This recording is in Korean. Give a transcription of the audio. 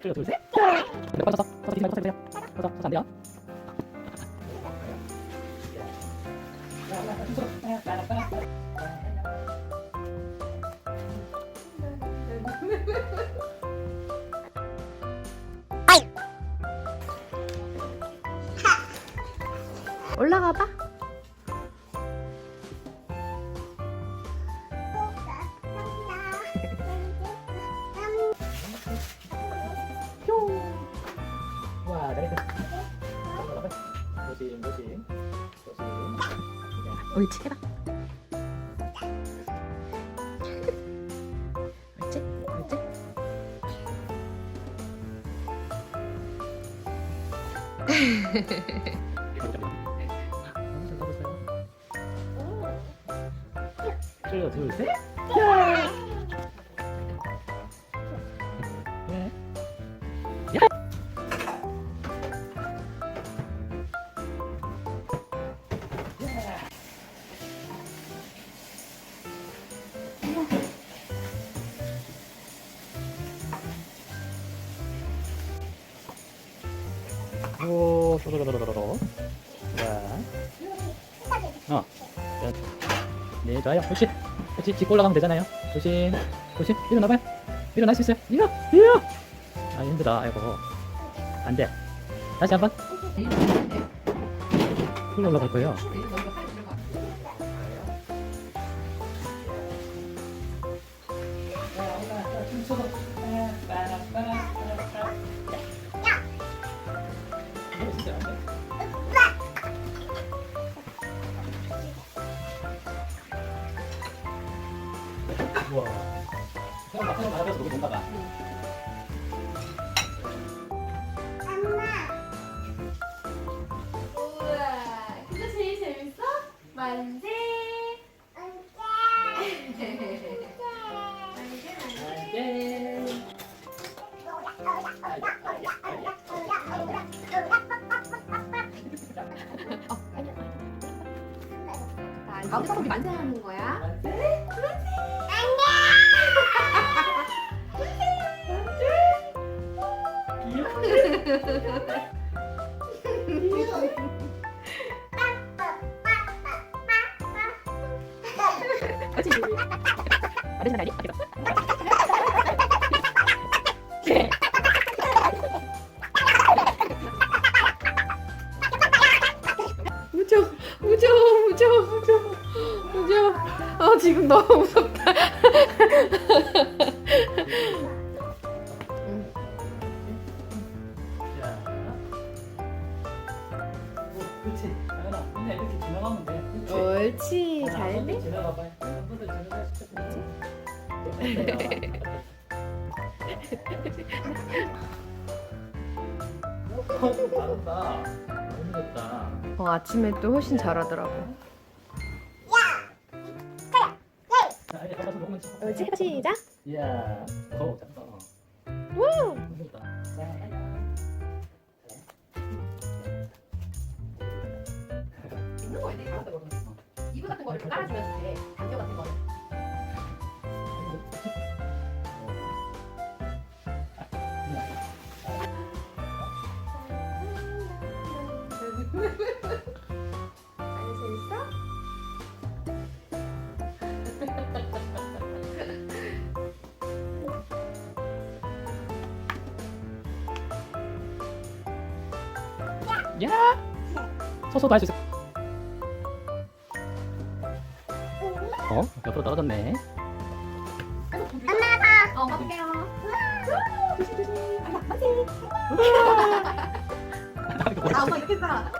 둘, 둘, 셋. 네, 빠졌어. 빠져, 뒤집어, 빠져, 빠져. 빠져, 빠져, 안 돼요. 올라가 봐. 옳지 해봐. 옳지 옳지. 하나, 둘, 셋. 네. 오, 도도도도도도. 자. 어. 자. 네, 좋아요. 그렇지. 그렇지. 짚고 올라가면 되잖아요. 조심. 조심. 일어나봐요. 일어날 수 있어요. 일어. 일어. 아, 힘들어. 아이고. 안 돼. 다시 한 번. 풀로 올라갈 거예요. 우와. 사람 사람 많아서 너무 뭔가 봐. 우와, 근데 제일 재밌어? 만세. 만세, 만세. 예. 자, 가 운데 사람이 만세하는 거야. 무서워, 무서워, 무서워, 무서워. 아 지금 너무 무섭다. 그렇지. 나연아, 맨날 이렇게 지나가면 돼. 그렇지. 옳지, 하나, 잘 손들 돼. 지나가봐요. 손들 지나가 싶지. 어, 좀 다르다. 너무 좋다. 어, 아침에 또 훨씬 잘하더라고. 가서 먹으면 쳐. 옳지, 해봐 시작. 이야, 더 잘했다. 우! 있는 거는. 이불 같은 거를 좀 깔아주면 돼. 담요 같은 거를. 야! 서서도 할 수 있어. 어? 옆으로 떨어졌네. 어, 갈게요. 아, 엄마 이렇게 했다.